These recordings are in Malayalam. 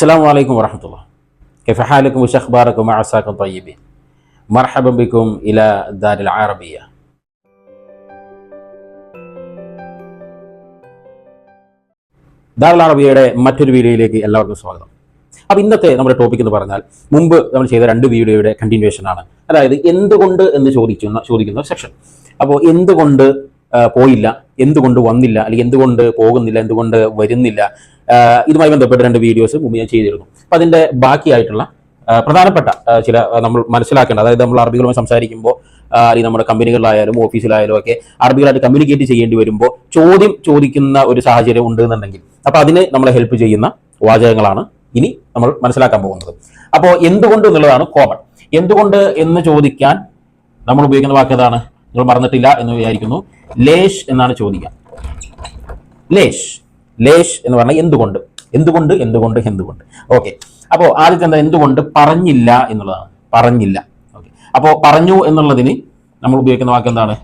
അസ്സാം വലൈക്കും വരഹമുല്ല കെഫഹാലക്കും ഷഹ്ബാറക്കും അസാക്കും തയ്യബിൻ. മർഹബിക്കും ഇല ദാരിൽ അറബിയ. ദാരുൽ അറബിയയുടെ മറ്റൊരു വീഡിയോയിലേക്ക് എല്ലാവർക്കും സ്വാഗതം. അപ്പോൾ ഇന്നത്തെ നമ്മുടെ ടോപ്പിക് എന്ന് പറഞ്ഞാൽ മുമ്പ് നമ്മൾ ചെയ്ത രണ്ട് വീഡിയോയുടെ കണ്ടിന്യൂവേഷൻ ആണ്. അതായത് എന്തുകൊണ്ട് എന്ന് ചോദിക്കുന്ന ചോദിക്കുന്ന സെക്ഷൻ അപ്പോൾ എന്തുകൊണ്ട് പോയില്ല എന്തുകൊണ്ട് വന്നില്ല അല്ലെങ്കിൽ എന്തുകൊണ്ട് പോകുന്നില്ല എന്തുകൊണ്ട് വരുന്നില്ല ഇതുമായി ബന്ധപ്പെട്ട രണ്ട് വീഡിയോസ് മുമ്പ് ഞാൻ ചെയ്തിരുന്നു. അപ്പം അതിന്റെ ബാക്കിയായിട്ടുള്ള പ്രധാനപ്പെട്ട ചില നമ്മൾ മനസ്സിലാക്കേണ്ട അതായത് നമ്മൾ അറബികളുമായി സംസാരിക്കുമ്പോൾ അല്ലെങ്കിൽ നമ്മുടെ കമ്പനികളിലായാലും ഓഫീസിലായാലും ഒക്കെ അറബികളായിട്ട് കമ്മ്യൂണിക്കേറ്റ് ചെയ്യേണ്ടി വരുമ്പോൾ ചോദ്യം ചോദിക്കുന്ന ഒരു സാഹചര്യം ഉണ്ട് എന്നുണ്ടെങ്കിൽ അപ്പോൾ അതിന് നമ്മളെ ഹെൽപ്പ് ചെയ്യുന്ന വാചകങ്ങളാണ് ഇനി നമ്മൾ മനസ്സിലാക്കാൻ പോകുന്നത്. അപ്പോൾ എന്തുകൊണ്ട് എന്നുള്ളതാണ് കോമൺ എന്തുകൊണ്ട് എന്ന് ചോദിക്കാൻ നമ്മൾ ഉപയോഗിക്കുന്ന വാക്ക് ഏതാണ്? നിങ്ങൾ മറന്നിട്ടില്ല എന്ന് വിചാരിക്കുന്നു. ലേഷ് എന്നാണ് ചോദിക്കുക. ലേഷ് ലേഷ് എന്ന് പറഞ്ഞാൽ എന്തുകൊണ്ട്? എന്തുകൊണ്ട്? എന്തുകൊണ്ട്? എന്തുകൊണ്ട്? ഓക്കെ അപ്പോൾ ആദ്യത്തെ എന്താ? എന്തുകൊണ്ട്? പറഞ്ഞില്ല എന്നുള്ളതാണ്. പറഞ്ഞില്ല. ഓക്കെ അപ്പോൾ പറഞ്ഞു എന്നുള്ളതിന് നമ്മൾ ഉപയോഗിക്കുന്ന വാക്ക് എന്താണ്?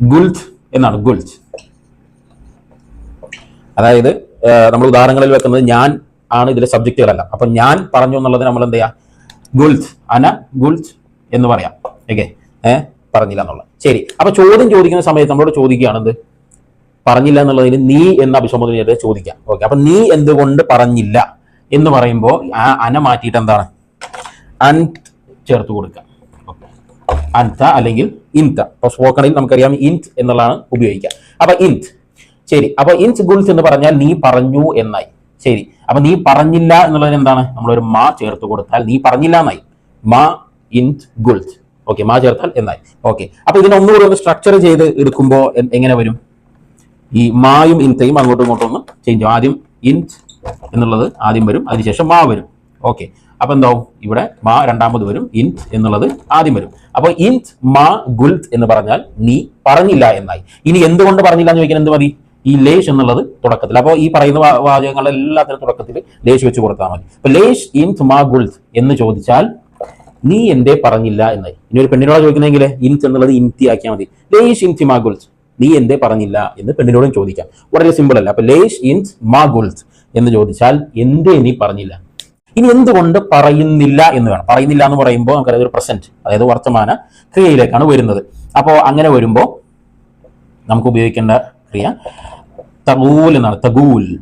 ഗുൽത്ത് എന്നാണ്. ഗുൽത്ത് അതായത് നമ്മൾ ഉദാഹരണങ്ങളിൽ വെക്കുന്നത് ഞാൻ ആണ് ഇതിലെ സബ്ജക്റ്റുകളല്ല അപ്പൊ ഞാൻ പറഞ്ഞു എന്നുള്ളത് നമ്മൾ എന്ത് ചെയ്യാ ഗുൽത്ത് അന ഗുൽത്ത് എന്ന് പറയാം. ഓക്കെ ഏഹ് പറഞ്ഞില്ല എന്നുള്ളത്. ശരി. അപ്പൊ ചോദ്യം ചോദിക്കുന്ന സമയത്ത് നമ്മളോട് ചോദിക്കുകയാണ് എന്ത് പറഞ്ഞില്ല എന്നുള്ളതിന് നീ എന്ന ചെയ്ത് ചോദിക്കാം. ഓക്കെ അപ്പൊ നീ എന്തുകൊണ്ട് പറഞ്ഞില്ല എന്ന് പറയുമ്പോൾ ആ അന മാറ്റിയിട്ട് എന്താണ്? അൻ ചേർത്ത് കൊടുക്കാം. അൻത അല്ലെങ്കിൽ ഇൻത. അപ്പൊ സ്പോക്കണിൽ നമുക്കറിയാം ഇൻത് എന്നുള്ളതാണ് ഉപയോഗിക്കുക. അപ്പൊ ഇൻത്. ശരി. അപ്പൊ ഇൻസ് ഗുൾസ് എന്ന് പറഞ്ഞാൽ നീ പറഞ്ഞു എന്നായി. ശരി. അപ്പൊ നീ പറഞ്ഞില്ല എന്നുള്ളതിന് എന്താണ്? നമ്മളൊരു മാ ചേർത്ത് കൊടുത്താൽ നീ പറഞ്ഞില്ല എന്നായി. മാ ഇൻത് ഗുൾസ് ഓക്കെ മാ ചേർത്താൽ എന്നായി. ഓക്കെ അപ്പൊ ഇതിനെ ഒന്നുകൂടി ഒന്ന് സ്ട്രക്ചർ ചെയ്ത് എടുക്കുമ്പോൾ എങ്ങനെ വരും? ഈ മായും ഇൻതയും അങ്ങോട്ടും ഇങ്ങോട്ടും ഒന്ന് ചേഞ്ച് ആദ്യം ഇൻത് എന്നുള്ളത് ആദ്യം വരും അതിനുശേഷം മാ വരും. ഓക്കെ അപ്പൊ എന്താവും? ഇവിടെ മാ രണ്ടാമത് വരും ഇൻത് എന്നുള്ളത് ആദ്യം വരും. അപ്പോൾ ഇൻത് മാ ഗുൽത്ത് എന്ന് പറഞ്ഞാൽ നീ പറഞ്ഞില്ല എന്നായി. ഇനി എന്തുകൊണ്ട് പറഞ്ഞില്ല എന്ന് ചോദിക്കാൻ എന്ത് മതി? ഈ ലേഷ് എന്നുള്ളത് തുടക്കത്തിൽ. അപ്പോൾ ഈ പറയുന്ന വാചകങ്ങളെല്ലാത്തിനും തുടക്കത്തിൽ ലേഷ് വെച്ച് കൊടുത്താൽ മതി. അപ്പൊ ലേഷ് ഇൻത് മാ ഗുൽത്ത് എന്ന് ചോദിച്ചാൽ നീ എന്തേ പറഞ്ഞില്ല എന്നായി. ഇനി ഒരു പെണ്ണിനോട് ചോദിക്കുന്നെങ്കിൽ ഇൻത് എന്നുള്ളത് ഇൻതി ആക്കിയാൽ മതി. ലേഷ് ഇൻതി മാ ഗുൽത്ത് നീ എന്തേ പറഞ്ഞില്ല എന്ന് പെണ്ണിനോടും ചോദിക്കാം. വളരെ സിമ്പിൾ അല്ല. അപ്പൊ ലേഷ് ഇൻസ് മാ ഗുൾസ് എന്ന് ചോദിച്ചാൽ എന്തേ നീ പറഞ്ഞില്ല? ഇനി എന്തുകൊണ്ട് പറയുന്നില്ല എന്ന് വേണം. പറയുന്നില്ല എന്ന് പറയുമ്പോൾ നമുക്കറിയാം ഒരു പ്രസന്റ് അതായത് വർത്തമാന ക്രിയയിലേക്കാണ് വരുന്നത്. അപ്പോൾ അങ്ങനെ വരുമ്പോൾ നമുക്ക് ഉപയോഗിക്കേണ്ട ക്രിയ തകൂൽ എന്നാണ്. തകൂൽ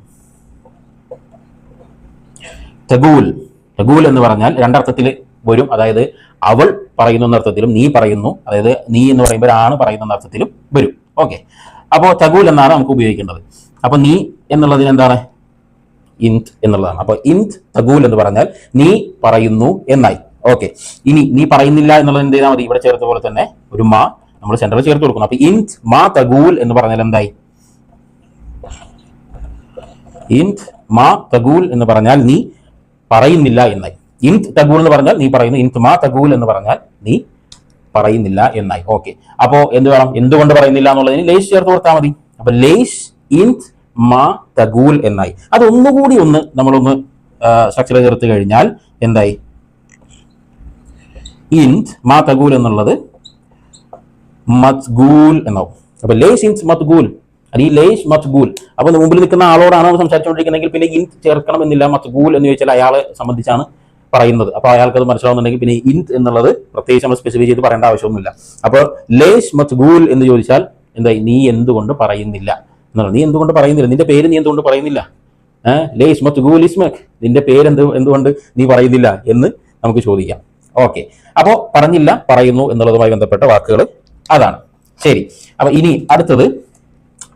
തകൂൽ തകൂൽ എന്ന് പറഞ്ഞാൽ രണ്ടർത്ഥത്തിൽ വരും. അതായത് അവൾ പറയുന്നു എന്ന അർത്ഥത്തിലും നീ പറയുന്നു. അതായത് നീ എന്ന് പറയുമ്പോൾ ആണ് പറയുന്നു അർത്ഥത്തിലും വരും. ഓക്കെ അപ്പോൾ തകൂൽ എന്നാണ് നമുക്ക് ഉപയോഗിക്കേണ്ടത്. അപ്പോൾ നീ എന്നുള്ളതിന് എന്താണ്? ഇന്ത് എന്നുള്ളതാണ്. അപ്പോൾ ഇന്ത് തകൂൽ എന്ന് പറഞ്ഞാൽ നീ പറയുന്നു എന്നായി. ഓക്കെ ഇനി നീ പറയുന്നില്ല എന്നുള്ളത് എന്ത് ചെയ്താൽ മതി? ഇവിടെ ചേർത്ത പോലെ തന്നെ ഒരു മാ നമ്മൾ സെന്ററിൽ ചേർത്ത് കൊടുക്കുന്നു അപ്പൊ ഇന്ത് മാ തകൂൽ എന്ന് പറഞ്ഞാൽ എന്തായി? ഇന്ത് മാ തകൂൽ എന്ന് പറഞ്ഞാൽ നീ പറയുന്നില്ല എന്നായി. ഇന്ത് തകൂൽ എന്ന് പറഞ്ഞാൽ നീ പറയുന്നു. ഇന്ത് മാ തകൂൽ എന്ന് പറഞ്ഞാൽ നീ പറയുന്നില്ല എന്നായി. ഓക്കെ അപ്പോ എന്ത് വേണം? എന്തുകൊണ്ട് പറയുന്നില്ല എന്നുള്ളതിന് ലേശ് ചേർത്ത് കൊടുത്താൽ മതി. അപ്പൊ ലേശ് ഇൻത് മാ തകൂൽ എന്നായി. അത് ഒന്നുകൂടി ഒന്ന് നമ്മളൊന്ന് സ്ട്രക്ചർ ചേർത്ത് കഴിഞ്ഞാൽ എന്തായി? ഇൻത് മാ തഗൂൽ എന്നുള്ളത് മത്ഗൂൽ എന്നാവും. അപ്പൊ ലേസ് ഇൻസ് മത്ഗൂൽ. ഈ ലേഷ് മത്ഗൂൽ. അപ്പൊ മുമ്പിൽ നിൽക്കുന്ന ആളോടാണ് നമ്മൾ സംസാരിച്ചുകൊണ്ടിരിക്കുന്നെങ്കിൽ പിന്നെ ഇൻത് ചേർക്കണമെന്നില്ല മത്ഗൂൽ എന്ന് ചോദിച്ചാൽ അയാളെ സംബന്ധിച്ചാണ് പറയുന്നത്. അപ്പൊ അയാൾക്ക് അത് മനസ്സിലാവുന്നുണ്ടെങ്കിൽ പിന്നെ ഇൻത് എന്നുള്ളത് പ്രത്യേകിച്ച് നമ്മൾ സ്പെസിഫൈ ചെയ്ത് പറയേണ്ട ആവശ്യമൊന്നുമില്ല. അപ്പോൾ ലേഷ് മത്ഗൂൽ എന്ന് ചോദിച്ചാൽ എന്തായി? നീ എന്തുകൊണ്ട് പറയുന്നില്ല? എന്നുള്ളത് നീ എന്തുകൊണ്ട് പറയുന്നില്ല? നിന്റെ പേര് നീ എന്തുകൊണ്ട് പറയുന്നില്ല? ഏഹ് ലേഷ് മത്ഗൂൽ ഇസ്മക് നിന്റെ പേര് എന്ത് എന്തുകൊണ്ട് നീ പറയുന്നില്ല എന്ന് നമുക്ക് ചോദിക്കാം. ഓക്കെ. അപ്പോൾ പറഞ്ഞില്ല പറയുന്നു എന്നുള്ളതുമായി ബന്ധപ്പെട്ട വാക്കുകൾ അതാണ്. ശരി. അപ്പൊ ഇനി അടുത്തത്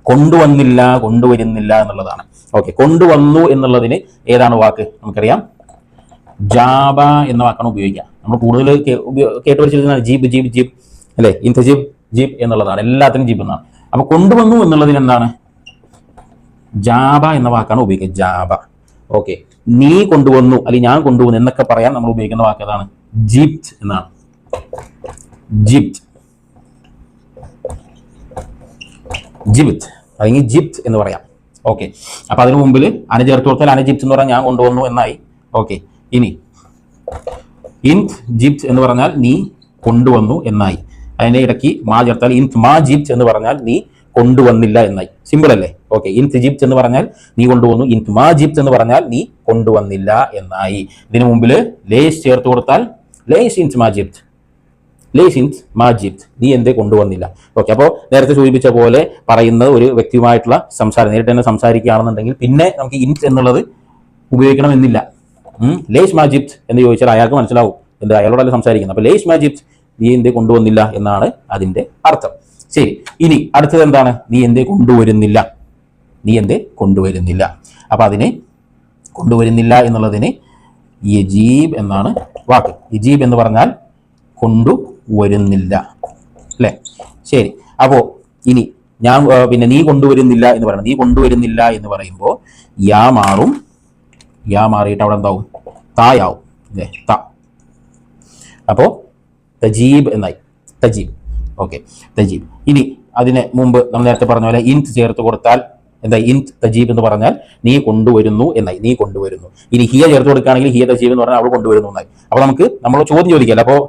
കൊണ്ടുവന്നില്ല കൊണ്ടുവരുന്നില്ല എന്നുള്ളതാണ്. ഓക്കെ. കൊണ്ടുവന്നു എന്നുള്ളതിന് ഏതാണ് വാക്ക്? നമുക്കറിയാം. ജാബ എന്ന വാക്കാണ് ഉപയോഗിക്കുക. നമ്മൾ കൂടുതൽ കേട്ട് പഠിച്ചിരിക്കുന്നത് ജീബ് ജീബ് ജീബ് അല്ലെ? ഇൻത ജീബ് ജീപ്പ് എന്നുള്ളതാണ്. എല്ലാത്തിനും ജീബ് എന്നാണ്. അപ്പൊ കൊണ്ടുവന്നു എന്നുള്ളതിന് എന്താണ്? ജാബ എന്ന വാക്കാണ് ഉപയോഗിക്കുക. ജാബ ഓക്കെ നീ കൊണ്ടുവന്നു അല്ലെങ്കിൽ ഞാൻ കൊണ്ടുവന്നു എന്നൊക്കെ പറയാൻ നമ്മൾ ഉപയോഗിക്കുന്ന വാക്ക് ഏതാണ്? ജിപ്റ്റ് എന്നാണ്. ജിപ്റ്റ് ജിബിത്ത് അല്ലെങ്കിൽ ജിപ്റ്റ് എന്ന് പറയാം. ഓക്കെ അപ്പൊ അതിന് മുമ്പിൽ അന ചേർത്ത് കൊടുത്താൽ എന്ന് പറഞ്ഞാൽ ഞാൻ കൊണ്ടുവന്നു എന്നായി. ഓക്കെ ഇനി. ഇൻത് ജിപ്ത് എന്ന് പറഞ്ഞാൽ നീ കൊണ്ടുവന്നു എന്നായി. അതിനെ ഇടയ്ക്ക് മാ ചേർത്താൽ ഇൻത് മാ ജിപ്ത് എന്ന് പറഞ്ഞാൽ നീ കൊണ്ടുവന്നില്ല എന്നായി. സിമ്പിൾ അല്ലേ? ഓക്കെ ഇൻ ജിപ്ത് എന്ന് പറഞ്ഞാൽ നീ കൊണ്ടുവന്നു. ഇൻ മാ ജിപ്ത് എന്ന് പറഞ്ഞാൽ നീ കൊണ്ടുവന്നില്ല എന്നായി. ഇതിനു മുമ്പിൽ ലേസ് ചേർത്ത് കൊടുത്താൽ ലേസ് ഇൻ മാ ഇൻ മാ ജിപ്ത്. നീ എന്തേ കൊണ്ടുവന്നില്ല. ഓക്കെ അപ്പോൾ നേരത്തെ സൂചിപ്പിച്ച പോലെ പറയുന്നത് ഒരു വ്യക്തിയുമായിട്ടുള്ള സംസാരം നേരിട്ട് തന്നെ സംസാരിക്കുകയാണെന്നുണ്ടെങ്കിൽ പിന്നെ നമുക്ക് ഇൻ എന്നുള്ളത് ഉപയോഗിക്കണമെന്നില്ല. ലേസ് മാജിപ്ത് എന്ന് ചോദിച്ചാൽ അയാൾക്ക് മനസ്സിലാവും എന്ത് അയാളോടല്ല സംസാരിക്കുന്നത്. അപ്പോൾ ലേസ് മാജിപ്ത് നീ എന്തേ കൊണ്ടുവന്നില്ല എന്നാണ് അതിന്റെ അർത്ഥം. ശരി. ഇനി അടുത്തത് എന്താണ്? നീ എന്തേ കൊണ്ടുവരുന്നില്ല. നീ എന്തേ കൊണ്ടുവരുന്നില്ല. അപ്പൊ അതിനെ കൊണ്ടുവരുന്നില്ല എന്നുള്ളതിന് യജീബ് എന്നാണ് വാക്ക്. യജീബ് എന്ന് പറഞ്ഞാൽ കൊണ്ടുവരുന്നില്ല. അല്ലേ? ശരി. അപ്പോ ഇനി ഞാൻ പിന്നെ നീ കൊണ്ടുവരുന്നില്ല എന്ന് പറയുന്നത് നീ കൊണ്ടുവരുന്നില്ല എന്ന് പറയുമ്പോൾ യാ മാറും യാ മാറിയിട്ട് അവിടെ എന്താവും? തായാവും. അല്ലേ? ത. അപ്പോൾ തജീബ് എന്നായി. തജീബ്. ഓക്കെ. തജീബ്. ഇനി അതിന് മുമ്പ് നമ്മൾ നേരത്തെ പറഞ്ഞ പോലെ ഇൻത് ചേർത്ത് കൊടുത്താൽ എന്താ ഇൻത് തജീബ് എന്ന് പറഞ്ഞാൽ നീ കൊണ്ടുവരുന്നു എന്നായി. നീ കൊണ്ടുവരുന്നു. ഇനി ഹിയ ചേർത്ത് കൊടുക്കുകയാണെങ്കിൽ ഹിയ തജീബ് എന്ന് പറഞ്ഞാൽ അവൾ കൊണ്ടുവരുന്നു എന്നായി. അപ്പോൾ നമുക്ക് നമ്മൾ ചോദ്യം ചോദിക്കല്ല അപ്പോൾ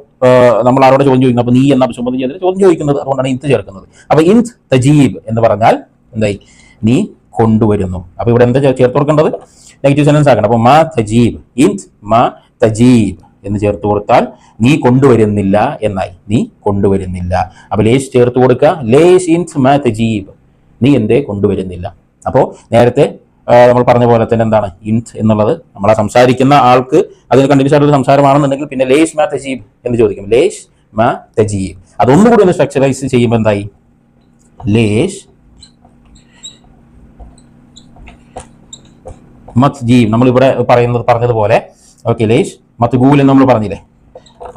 നമ്മൾ ആരോട് ചോദ്യം ചോദിക്കുന്നു അപ്പോൾ നീ എന്ന ചെയ്തിട്ട് ചോദ്യം ചോദിക്കുന്നത്? അതുകൊണ്ടാണ് ഇൻത് ചേർക്കുന്നത്. അപ്പോൾ ഇൻത് തജീബ് എന്ന് പറഞ്ഞാൽ എന്തായി? നീ കൊണ്ടുവരുന്നു. അപ്പോൾ ഇവിടെ എന്താ ചേർത്ത് കൊടുക്കേണ്ടത്? നെഗറ്റീവ് സെന്റൻസ് ആക്കണം. അപ്പോൾ മാ തജീബ് ഇൻത് മാ തജീബ് എന്ന് ചേർത്ത് കൊടുത്താൽ നീ കൊണ്ടുവരുന്നില്ല എന്നായി. നീ കൊണ്ടുവരുന്നില്ല. അപ്പൊ ലേസ് ചേർത്ത് കൊടുക്കുക. ലേസ് ഇൻസ് മാ തജീബ്. നീ എന്തേ കൊണ്ടുവരുന്നില്ല. അപ്പോൾ നേരത്തെ നമ്മൾ പറഞ്ഞ പോലെ തന്നെ എന്താണ്? ഇൻത് എന്നുള്ളത് നമ്മളെ സംസാരിക്കുന്ന ആൾക്ക് അതിന് കണ്ടിന്യൂസ് ആയിട്ട് സംസാരമാണെന്നുണ്ടെങ്കിൽ പിന്നെ ലേസ് മാ തജീബ് എന്ന് ചോദിക്കും. ലേസ് മാ തജീബ്. അതൊന്നുകൂടി ഒന്ന് സ്ട്രക്ചറൈസ് ചെയ്യുമ്പോൾ എന്തായി? ലേശ് മത് നമ്മൾ ഇവിടെ പറയുന്നത് പറഞ്ഞതുപോലെ ഓക്കെ ലേഷ് മത്ഗൂൽ എന്ന് നമ്മൾ പറഞ്ഞില്ലേ?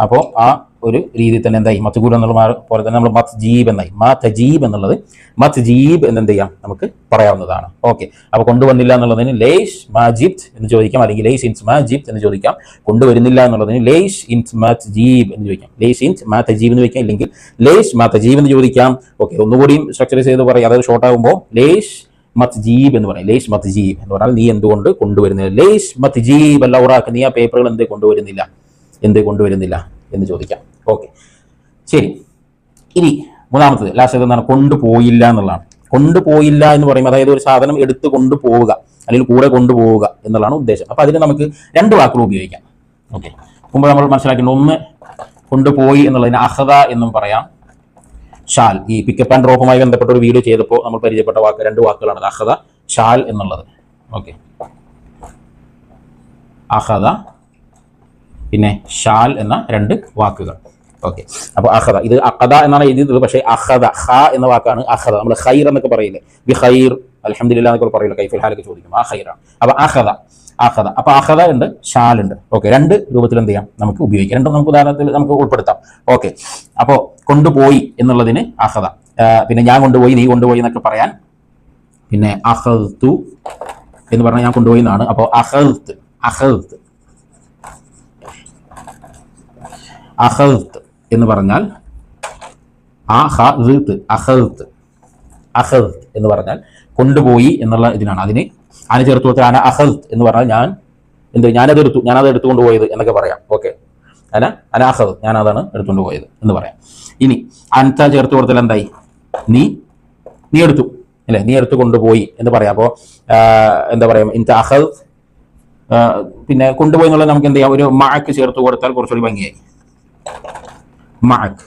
അപ്പോൾ ആ ഒരു രീതിയിൽ തന്നെ എന്തായി? മത്ഗൂൽ എന്നുള്ള പോലെ തന്നെ നമ്മൾ മത് ജീബ് എന്നായി. മാ തജീബ് എന്നുള്ളത് മത് ജീബ് എന്ന് എന്ത് ചെയ്യാം? നമുക്ക് പറയാവുന്നതാണ്. ഓക്കെ അപ്പോൾ കൊണ്ടുവന്നില്ല എന്നുള്ളതിന് ലേഷ് മാജിബ് എന്ന് ചോദിക്കാം. അല്ലെങ്കിൽ ലേഷ് ഇൻസ് മാജിബ് എന്ന് ചോദിക്കാം. കൊണ്ടുവരുന്നില്ല എന്നുള്ളതിന് ലേഷ് ഇൻസ് മാത് ജീബ് എന്ന് ചോദിക്കാം. ലേഷ് ഇൻസ് മാ തജീബ് എന്ന് ചോദിക്കാം. അല്ലെങ്കിൽ ലേഷ് മാ തജീബ് എന്ന് ചോദിക്കാം. ഓക്കെ ഒന്നുകൂടിയും സ്ട്രക്ചർ ചെയ്ത് പറയാം. അതായത് ഷോർട്ട് ആകുമ്പോൾ ലേഷ് മത്ജീബ് എന്ന് പറയും. ലേഷ് മത്ജീബ് എന്ന് പറഞ്ഞാൽ നീ എന്തുകൊണ്ട് കൊണ്ടുവരുന്നില്ല? ലേഷ് മത്ജീബ് അല്ല ഉറാക്ക് നീ ആ പേപ്പറുകൾ എന്ത് കൊണ്ടുവരുന്നില്ല? എന്ത് കൊണ്ടുവരുന്നില്ല എന്ന് ചോദിക്കാം. ഓക്കെ. ശരി. ഇനി മൂന്നാമത്തത് ലാസ്റ്റ് എന്താണ് കൊണ്ടുപോയില്ല എന്നുള്ളതാണ്. കൊണ്ടുപോയില്ല എന്ന് പറയുമ്പോൾ അതായത് ഒരു സാധനം എടുത്ത് കൊണ്ടുപോവുക അല്ലെങ്കിൽ കൂടെ കൊണ്ടുപോവുക എന്നുള്ളതാണ് ഉദ്ദേശം. അപ്പൊ അതിന് നമുക്ക് രണ്ട് വാക്കുകൾ ഉപയോഗിക്കാം. ഓക്കെ. മുമ്പ് നമ്മൾ മനസ്സിലാക്കേണ്ട ഒന്ന് കൊണ്ടുപോയി എന്നുള്ളതിന് അഹദ എന്നും പറയാം. ഷാൽ. ഈ പിക്കപ്പ് ആൻഡ് ഡ്രോപ്പുമായി ബന്ധപ്പെട്ട ഒരു വീഡിയോ ചെയ്തപ്പോൾ നമ്മൾ പരിചയപ്പെട്ട വാക്ക് രണ്ട് വാക്കുകളാണ്. അഹദ ഷാൽ എന്നുള്ളത്. ഓക്കെ അഹദ പിന്നെ ഷാൽ എന്ന രണ്ട് വാക്കുകൾ. ഓക്കെ അപ്പൊ അഹദ ഇത് അഖദ എന്നാണ് എഴുതിയത്. പക്ഷേ അഹദ ഹ എന്ന വാക്കാണ് അഹദ. നമ്മൾ ഹൈർ എന്നൊക്കെ പറയില്ലേ? ബി ഹൈർ അലഹമില്ല എന്നൊക്കെ പറയില്ല? കൈഫുൽ ഹാലൊക്കെ ചോദിക്കും. ആ ഹൈറാണ് അപ്പൊ അഹദ അഹദ. അപ്പൊ അഹദ ഉണ്ട് ഷാൽ ഉണ്ട്. ഓക്കെ രണ്ട് രൂപത്തിൽ എന്ത് ചെയ്യാം? നമുക്ക് ഉപയോഗിക്കാം. രണ്ടും നമുക്ക് ഉദാഹരണത്തിൽ നമുക്ക് ഉൾപ്പെടുത്താം. ഓക്കെ അപ്പോ കൊണ്ടുപോയി എന്നുള്ളതിന് അഹദ. പിന്നെ ഞാൻ കൊണ്ടുപോയി നീ കൊണ്ടുപോയി എന്നൊക്കെ പറയാൻ. പിന്നെ അഹത്തു എന്ന് പറഞ്ഞാൽ ഞാൻ കൊണ്ടുപോയി എന്നാണ്. അപ്പോൾ അഹത്ത് അഹത്ത് അഹത്ത് എന്ന് പറഞ്ഞാൽ അഹത്ത് അഹത്ത് അഹത്ത് എന്ന് പറഞ്ഞാൽ കൊണ്ടുപോയി എന്നുള്ള ഇതിനാണ്. അതിന് അന ചേർത്ത് കൊടുത്താൽ അന അഹൽത്ത് എന്ന് പറഞ്ഞാൽ ഞാൻ എന്ത് ഞാനത് എടുത്തു ഞാനത് എടുത്തുകൊണ്ട് പോയത് എന്നൊക്കെ പറയാം. ഓക്കെ അന അനാഹത് ഞാൻ അതാണ് എടുത്തുകൊണ്ട് പോയത് എന്ന് പറയാം. ഇനി അൻത ചേർത്ത് കൊടുത്താൽ എന്തായി? നീ നീ എടുത്തു. അല്ലേ? നീ എടുത്തു കൊണ്ടുപോയി എന്ന് പറയാം. അപ്പോൾ എന്താ പറയാ ഇൻത അഹദ് പിന്നെ കൊണ്ടുപോയി എന്നുള്ളത് നമുക്ക് എന്ത് ചെയ്യാം? ഒരു മാക്ക് ചേർത്ത് കൊടുത്താൽ കുറച്ചുകൂടി ഭംഗിയായി. മാക്ക്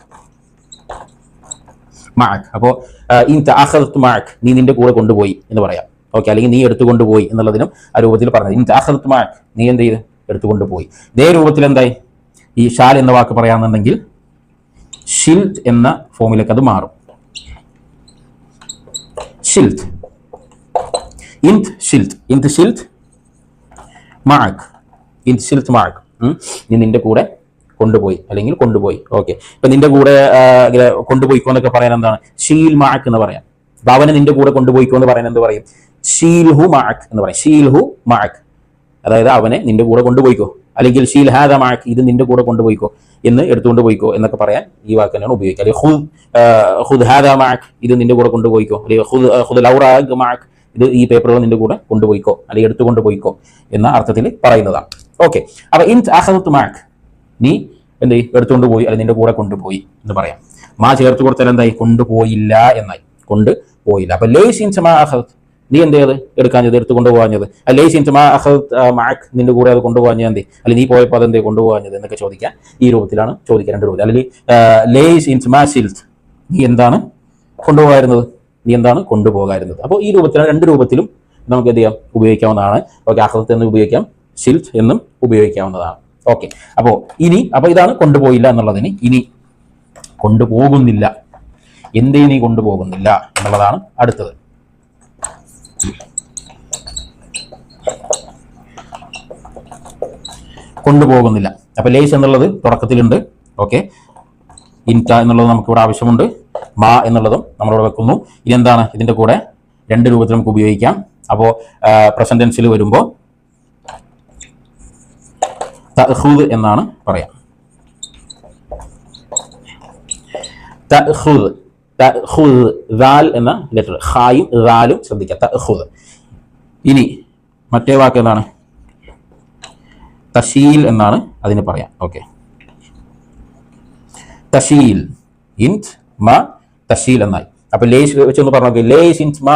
മാക്ക് അപ്പോ ഇൻത അഹദ് മാക്ക് നീ നിന്റെ കൂടെ കൊണ്ടുപോയി എന്ന് പറയാം. ഓക്കെ? അല്ലെങ്കിൽ നീ എടുത്തു കൊണ്ടുപോയി എന്നുള്ളതിനും ആ രൂപത്തിൽ പറഞ്ഞത്. ഇൻത അഹദ് മാക്ക് നീ എന്ത് ചെയ്ത്? എടുത്തു കൊണ്ടുപോയി. ഇതേ രൂപത്തിൽ എന്തായി? ഈ ഷാൽ എന്ന വാക്ക് പറയാമെന്നുണ്ടെങ്കിൽ ഷിൽറ്റ് എന്ന ഫോമിലേക്ക് അത് മാറും. ഷിൽറ്റ്. ഇൻത് ഷിൽത്ത് ഇൻത് ഷിൽത്ത് മാക്ക് ഇൻത് ഷിൽത്ത് മാക്ക് നിന്റെ കൂടെ കൊണ്ടുപോയി. അല്ലെങ്കിൽ കൊണ്ടുപോയി. ഓക്കെ. ഇപ്പൊ നിന്റെ കൂടെ കൊണ്ടുപോയിക്കോ എന്നൊക്കെ പറയാൻ എന്താണ്? ഷീൽ മാക്ക് എന്ന് പറയാം. അവനെ നിന്റെ കൂടെ കൊണ്ടുപോയിക്കോ എന്ന് പറയാൻ എന്ത് പറയും? ഷീൽ ഹു മാക്ക് എന്ന് പറയും. ഷീൽ ഹു മാക്ക് അതായത് അവനെ നിന്റെ കൂടെ കൊണ്ടുപോയിക്കോ. അല്ലെങ്കിൽ ഷീൽ ഹാദ മാക്ക് ഇത് നിന്റെ കൂടെ കൊണ്ടുപോയിക്കോ എന്ന് എടുത്തുകൊണ്ട് പോയിക്കോ എന്നൊക്കെ പറയാൻ ഈ വാക്ക് തന്നെയാണ് ഉപയോഗിക്കുക. അല്ലെങ്കിൽ ഹുദ് ആ, ഹുദ് ഹാദ ഇത് നിന്റെ കൂടെ കൊണ്ടുപോയിക്കോ. അല്ലെങ്കിൽ ഹുദ് ഹുദ് ലൗറാഗ് മാക്ക് ഇത് ഈ പേപ്പറുകൾ നിന്റെ കൂടെ കൊണ്ടുപോയിക്കോ. അല്ലെങ്കിൽ എടുത്തുകൊണ്ട് പോയിക്കോ എന്ന അർത്ഥത്തിൽ പറയുന്നതാണ്. ഓക്കെ. അപ്പൊ ഇൻ അഹദത്ത് മാക്ക് നീ എന്ത്? എടുത്തുകൊണ്ട് പോയി. അല്ലെങ്കിൽ നിന്റെ കൂടെ കൊണ്ടുപോയി എന്ന് പറയാം. മാ ചേർത്ത് കൊടുത്താൽ എന്തായി? കൊണ്ടുപോയില്ല എന്നായി. കൊണ്ട് പോയില്ല. അപ്പൊ ലേസ് ഇൻ മാ അഖദ് നീ എന്ത് ചെയ്ത്? എടുക്കാൻ ചെയ്ത് എടുത്ത് കൊണ്ടുപോകാഞ്ഞത് ലേസ് സിൻസ് മാ അഹദ് മാക് നിന്റെ കൂടെ അത് കൊണ്ടുപോകാഞ്ഞത് എന്തേ? അല്ലെങ്കിൽ നീ പോയപ്പോൾ അതെന്തേ കൊണ്ടുപോകാഞ്ഞത് എന്നൊക്കെ ചോദിക്കാൻ ഈ രൂപത്തിലാണ് ചോദിക്കാൻ രണ്ട് രൂപത്തിൽ അല്ലെങ്കിൽ ലേ ഇൻ മാ നീ എന്താണ് കൊണ്ടുപോകായിരുന്നത് നീ എന്താണ് കൊണ്ടുപോകായിരുന്നത് അപ്പോൾ ഈ രൂപത്തിലാണ് രണ്ട് രൂപത്തിലും നമുക്ക് എന്ത് ചെയ്യാം? ഉപയോഗിക്കാവുന്നതാണ്. ഓക്കെ അഹദത്ത് എന്ന് ഉപയോഗിക്കാം ഷിൽത്ത് എന്നും ഉപയോഗിക്കാവുന്നതാണ്. ഓക്കെ അപ്പോൾ ഇനി അപ്പോൾ ഇതാണ് കൊണ്ടുപോയില്ല എന്നുള്ളതിന് ഇനി കൊണ്ടുപോകുന്നില്ല. എന്തേ നീ കൊണ്ടുപോകുന്നില്ല എന്നുള്ളതാണ് അടുത്തത്. കൊണ്ടുപോകുന്നില്ല. അപ്പൊ ലേസ് എന്നുള്ളത് തുടക്കത്തിലുണ്ട്. ഓക്കെ. ഇന്റ എന്നുള്ളത് നമുക്ക് ഇവിടെ ആവശ്യമുണ്ട്. മാ എന്നുള്ളതും നമ്മളിവിടെ വെക്കുന്നു. ഇനി എന്താണ് ഇതിന്റെ കൂടെ രണ്ട് രൂപത്തിൽ നമുക്ക് ഉപയോഗിക്കാം. അപ്പോൾ പ്രസന്റൻസിൽ വരുമ്പോൾ തഹൂദ് എന്നാണ് പറയാം. തഹുദ് എന്ന ലെറ്റർ ഹായും ദാലും ശ്രദ്ധിക്കുക. ഇനി മറ്റേ വാക്ക് എന്താണ്? തഷീൽ എന്നാണ് അതിന് പറയാം. ഓക്കെ. തഷീൽ ഇന്റ് മ തഷീൽ എന്നായി. അപ്പൊ ലേസ് വെച്ചൊന്ന് പറഞ്ഞു ലേസ് ഇന്റ് മാ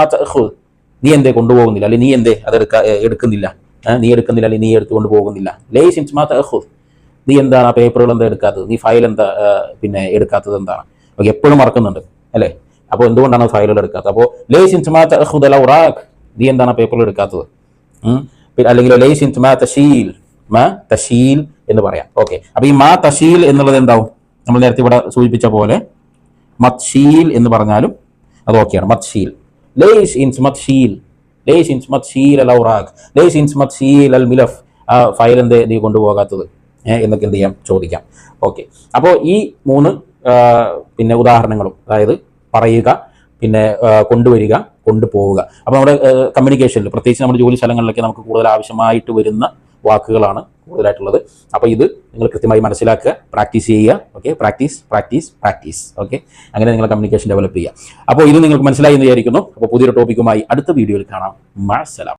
നീ എന്തേ കൊണ്ടുപോകുന്നില്ല? അല്ലെങ്കിൽ നീ എന്തേ അത് എടുക്ക എടുക്കുന്നില്ല? നീ എടുക്കുന്നില്ല അല്ലെങ്കിൽ നീ എടുത്തുകൊണ്ട് പോകുന്നില്ല? ലേസ് ഇന്റ് മാ നീ എന്താണ് ആ പേപ്പറുകൾ എന്താ എടുക്കാത്തത്? നീ ഫയൽ എന്താ പിന്നെ എടുക്കാത്തത് എന്താണ്? ഓക്കെ എപ്പോഴും മറക്കുന്നുണ്ട്. അല്ലേ? അപ്പോൾ എന്തുകൊണ്ടാണ് ഫയലുകൾ എടുക്കാത്തത്? അപ്പോൾ ലേ സിൻസുമാത്ത അൽ ഔറാഖ് നീ എന്താണ് പേപ്പറിൽ എടുക്കാത്തത്? അല്ലെങ്കിൽ ലേ സിൻസുമാ തഷീൽ മാ തഷീൽ എന്ന് പറയാം. ഓക്കെ. അപ്പോൾ ഈ മാ തഷീൽ എന്നുള്ളത് എന്താവും? നമ്മൾ നേരത്തെ ഇവിടെ സൂചിപ്പിച്ച പോലെ മത്ഷീൽ എന്ന് പറഞ്ഞാലും അത് ഓക്കെയാണ് മത്ഷീൽ ലേസ് ഇൻസ് മത്ഷീൽ ലേസ് ഇൻസ് മത്ഷീൽ അൽ ഔറാഖ് ലേസ് ഇൻസ് മത്ഷീൽ അൽ മിലഫ് ആ ഫയൽ എന്ത് നീ കൊണ്ടുപോകാത്തത്? എന്നൊക്കെ എന്ത് ചെയ്യാം? ചോദിക്കാം. ഓക്കെ. അപ്പോൾ ഈ മൂന്ന് പിന്നെ ഉദാഹരണങ്ങളും. അതായത് പറയുക പിന്നെ കൊണ്ടുവരിക കൊണ്ടുപോവുക. അപ്പോൾ നമ്മുടെ കമ്മ്യൂണിക്കേഷനിൽ പ്രത്യേകിച്ച് നമ്മുടെ ജോലി സ്ഥലങ്ങളിലൊക്കെ നമുക്ക് കൂടുതൽ ആവശ്യമായിട്ട് വരുന്ന വാക്കുകളാണ് കൂടുതലായിട്ടുള്ളത്. അപ്പോൾ ഇത് നിങ്ങൾ കൃത്യമായി മനസ്സിലാക്കുക പ്രാക്ടീസ് ചെയ്യുക okay? Practice practice practice okay? അങ്ങനെ നിങ്ങൾ കമ്മ്യൂണിക്കേഷൻ ഡെവലപ്പ് ചെയ്യുക. അപ്പോൾ ഇത് നിങ്ങൾക്ക് മനസ്സിലായി എന്ന് വിചാരിക്കുന്നു. അപ്പോൾ പുതിയൊരു ടോപ്പിക്കുമായി അടുത്ത വീഡിയോയിൽ കാണാം. മാസലാം.